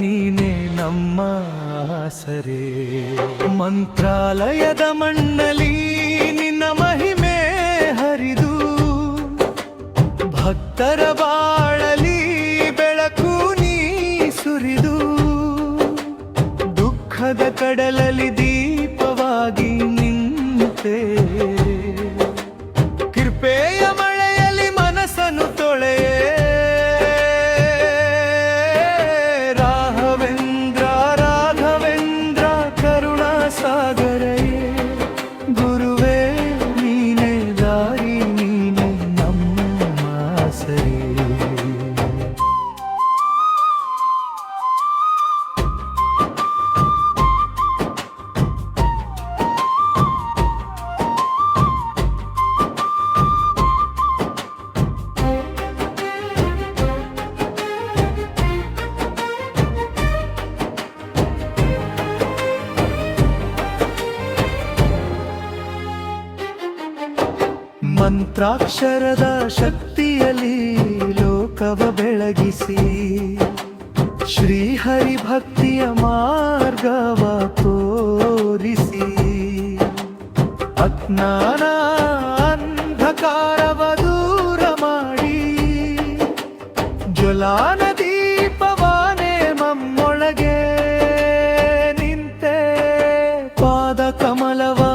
ನೀನೆ ನಮ್ಮ ಆಸರೆ. ಮಂತ್ರಾಲಯದ ಮಣ್ಣಲಿ ನಿನ್ನ ಮಹಿಮೆ ಹರಿದು, ಭಕ್ತರ ಬಾಳಲಿ ಬೆಳಕು ನೀ ಸುರಿದು, ದುಃಖದ ಕಡಲಲ್ಲಿ ದೀಪವಾಗಿ ನಿಂತೆ. ಕೃಪೆಯ ಮಂತ್ರಾಕ್ಷರದ ಶಕ್ತಿಯಲ್ಲಿ ಲೋಕವ ಬೆಳಗಿಸಿ ಶ್ರೀಹರಿ ಭಕ್ತಿಯ ಮಾರ್ಗವ ತೋರಿಸಿ. ಅಜ್ಞಾನ ಅಂಧಕಾರವ ದೂರ ಮಾಡಿ ಜ್ವಲಾನ ದೀಪವಾನೆ ಮಮ್ಮೊಳಗೆ ನಿಂತೆ. ಪಾದ ಕಮಲವ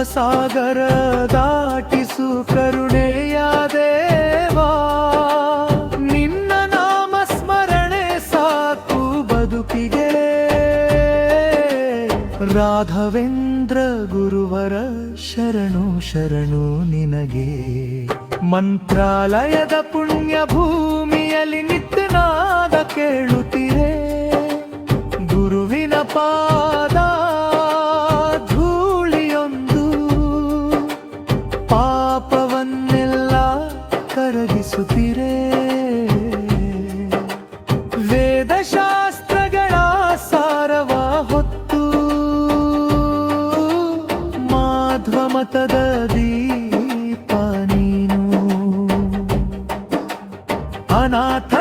ಭವಸಾಗರ ದಾಟಿಸು ಕರುಣೆಯ ದೇವಾ. ನಿನ್ನ ನಾಮ ಸ್ಮರಣೆ ಸಾಕು ಬದುಕಿಗೆ. ರಾಘವೇಂದ್ರ ಗುರುವರ ಶರಣು ಶರಣು ನಿನಗೆ. ಮಂತ್ರಾಲಯದ ಪುಣ್ಯ ಭೂಮಿಯಲ್ಲಿ ನಿತ್ಯನಾದ ಕೇಳುತ್ತಿರೆ. ಗುರುವಿನ ಪಾದ ಮಾಧ್ವ ಮತದ ದೀಪ ನೀನು. ಅನಾಥರಿಗೆ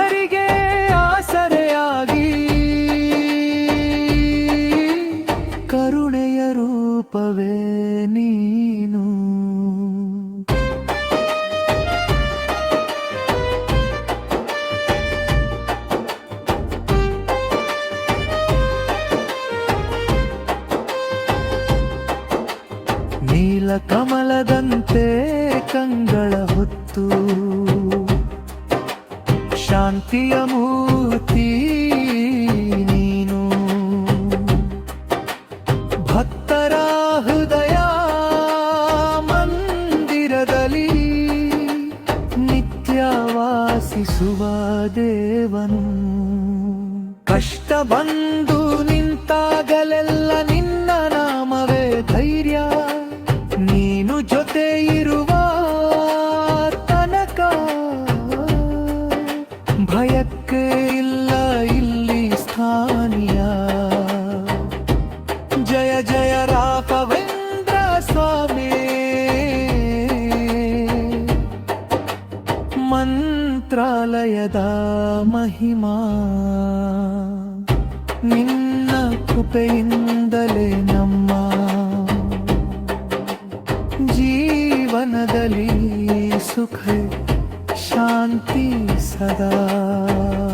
ನೀಲ ಕಮಲದಂತೆ ಕಂಗಳ ಹೊತ್ತು. ಶಾಂತಿಯ ಮೂರ್ತಿ ನೀನು. ಭಕ್ತರ ಹೃದಯ ಮಂದಿರದಲ್ಲಿ ನಿತ್ಯ ವಾಸಿಸುವ ದೇವನು. ಕಷ್ಟ ಬಂದು ನಿಂತಾಗಲೆಲ್ಲ ನಿನ್ನ ನಾಮವೇ ನೀನು ಜೊತೆ ಇರುವ ತನಕ ಭಯಕ್ಕೆ ಇಲ್ಲ ಇಲ್ಲಿ ಸ್ಥಾನೀಯ ಜಯ ಜಯ ರಾಘವೇಂದ್ರ ಸ್ವಾಮಿ ಮಂತ್ರಾಲಯದ ಮಹಿಮಾ ನಿನ್ನ ಕೃಪೆಯಿಂದಲೇ ನಮ್ಮ मनदली सुख शान्ति सदा।